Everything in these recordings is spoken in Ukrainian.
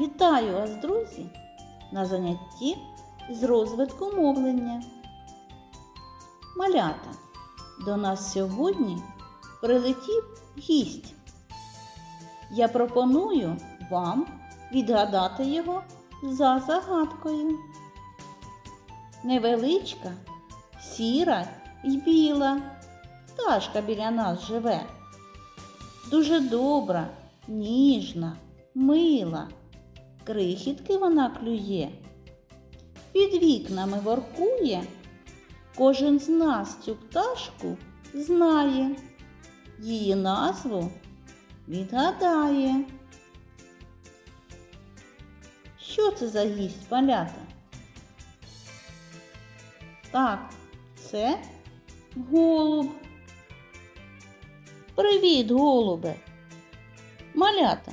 Вітаю вас, друзі, на занятті з розвитку мовлення. Малята, до нас сьогодні прилетів гість. Я пропоную вам відгадати його за загадкою. Невеличка, сіра і біла. Пташка біля нас живе. Дуже добра, ніжна, мила. Крихітки вона клює. Під вікнами воркує. Кожен з нас цю пташку знає. Її назву відгадає. Що це за гість малята? Так, це голуб. Привіт, голубе. Малята.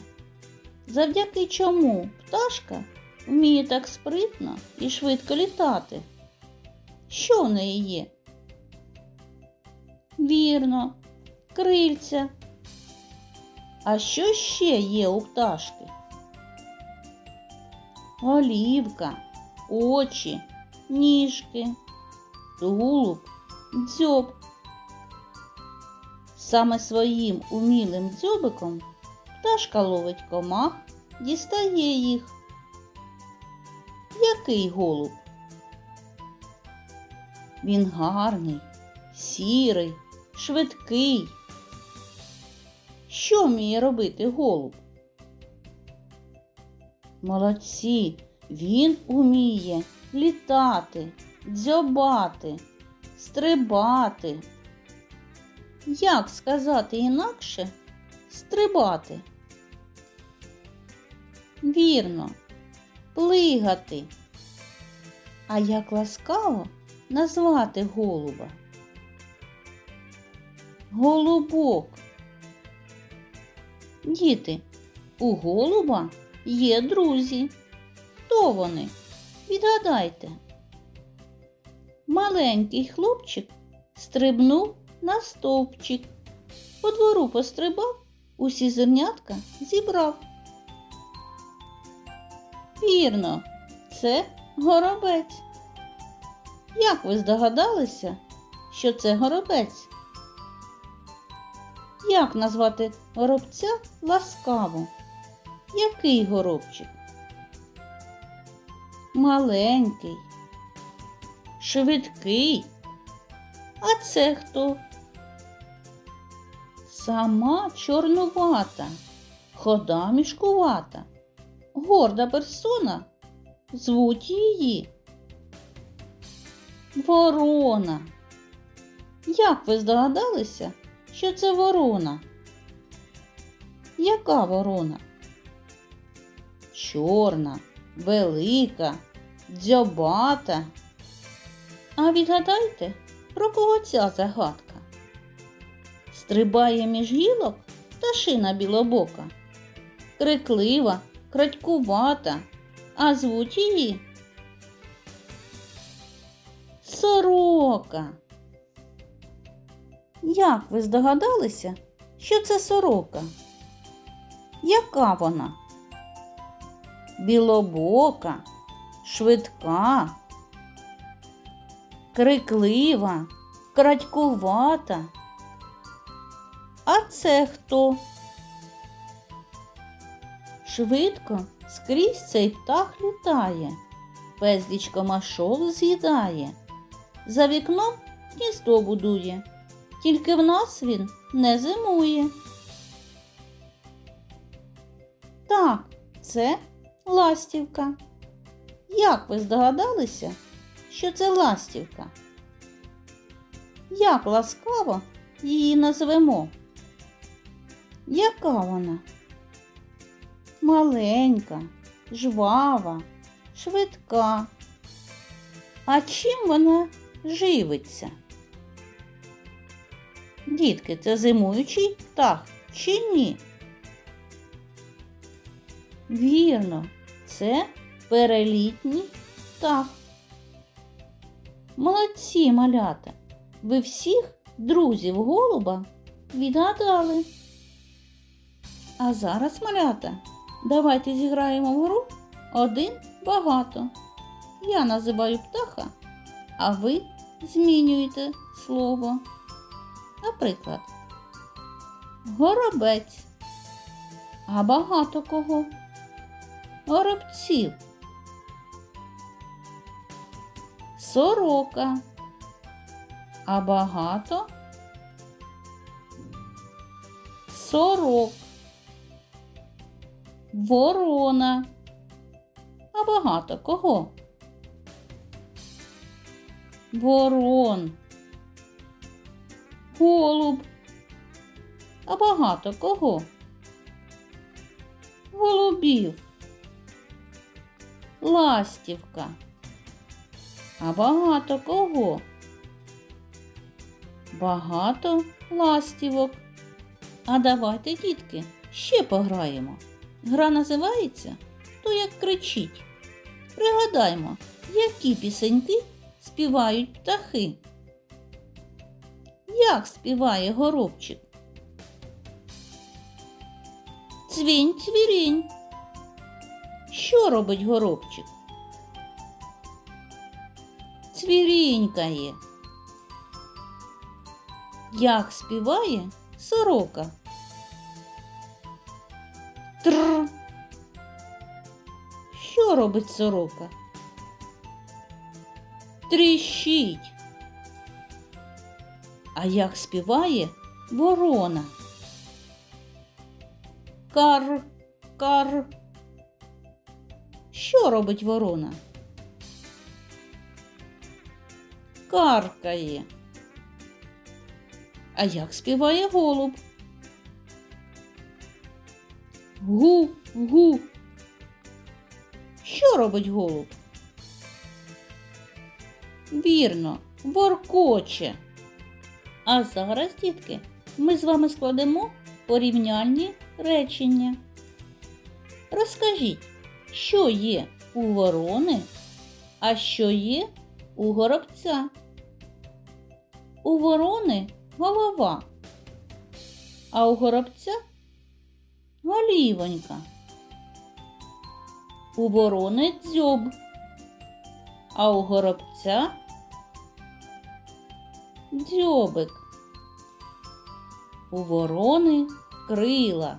Завдяки чому пташка вміє так спритно і швидко літати? Що в неї є? Вірно, крильця. А що ще є у пташки? Голівка, очі, ніжки, тулуб, дзьоб. Саме своїм умілим дзьобиком пташка ловить комах, дістає їх. Який голуб? Він гарний, сірий, швидкий. Що вміє робити голуб? Молодці, він уміє літати, дзьобати, стрибати. Як сказати інакше стрибати? Вірно, плигати. А як ласкаво назвати голуба? Голубок. Діти, у голуба є друзі. Хто вони? Відгадайте. Маленький хлопчик стрибнув на стовпчик. По двору пострибав, усі зернятка зібрав. Вірно, це горобець. Як ви здогадалися, що це горобець? Як назвати горобця ласкаво? Який горобчик? Маленький, швидкий. А це хто? Сама чорнувата, хода мішкувата, горда персона. Звуть її. Ворона. Як ви здогадалися, що це ворона? Яка ворона? Чорна, велика, дзьобата. А відгадайте, про кого ця загадка? Стрибає між гілок пташина білобока, криклива, крадькувата, а звуть її сорока. Як ви здогадалися, що це сорока? Яка вона? Білобока, швидка, криклива, крадькувата. А це хто? Швидко скрізь цей птах літає, безліч комашов з'їдає, за вікном гніздо будує, тільки в нас він не зимує. Так, це ластівка. Як ви здогадалися, що це ластівка? Як ласкаво її назвемо? Яка вона? Маленька, жвава, швидка. А чим вона живиться? Дітки, це зимуючий птах чи ні? Вірно, це перелітній птах. Молодці малята! Ви всіх друзів голуба відгадали. А зараз, малята, Давайте зіграємо в гру один багато. Я називаю птаха, а ви змінюєте слово. Наприклад, горобець. А багато кого? Горобців. Сорока. А багато? Сорок. Ворона. А багато кого? Ворон. Голуб. А багато кого? Голубів. Ластівка. А багато кого? Багато ластівок. А давайте, дітки, ще пограємо. Гра називається Хто як кричить. Пригадаймо, які пісеньки співають птахи. Як співає горобчик? Цвінь цвірінь. Що робить горобчик? Цвірінькає. Як співає сорока? Тр. Що робить сорока? Тріщить. А як співає ворона? Кар, кар. Що робить ворона? Каркає. А як співає голуб? Гу, гу. Що робить голуб? Вірно, воркоче. А зараз, дітки, ми з вами складемо порівняльні речення. Розкажіть, що є у ворони, а що є у горобця? У ворони голова, а у горобця голівонька. У ворони дзьоб, а у горобця дзьобик. У ворони крила,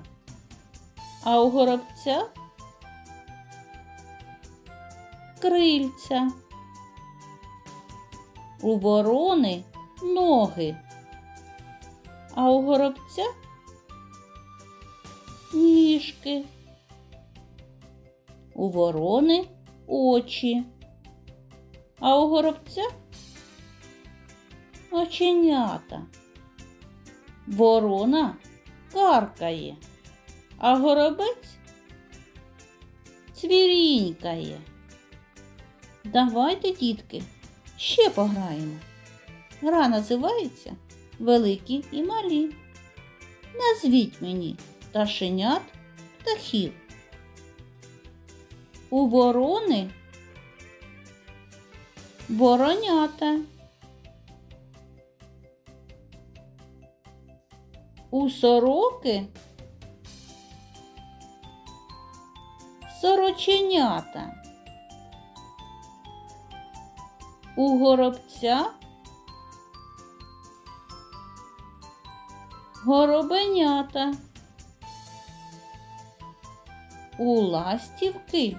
а у горобця крильця. У ворони ноги, а у горобця ніжки. У ворони очі, а у горобця оченята. Ворона каркає, а горобець цвірінькає. Давайте, дітки, ще пограємо. Гра називається Великі і малі. Назвіть мені пташенят птахів. У ворони воронята. У сороки сороченята. У горобця горобенята. У ластівки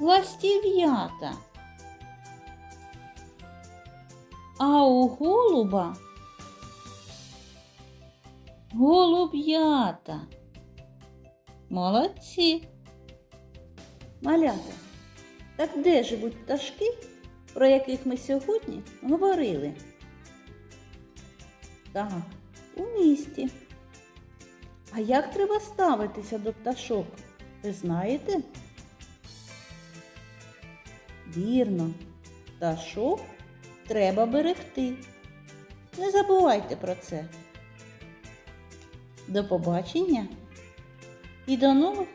ластів'ята. А у голуба голуб'ята. Молодці. Малята, так де живуть пташки, про яких ми сьогодні говорили? Так, у місті. А як треба ставитися до пташок? Ви знаєте? Вірно, пташок треба берегти. Не забувайте про це. До побачення і до нових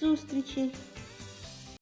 зустрічей!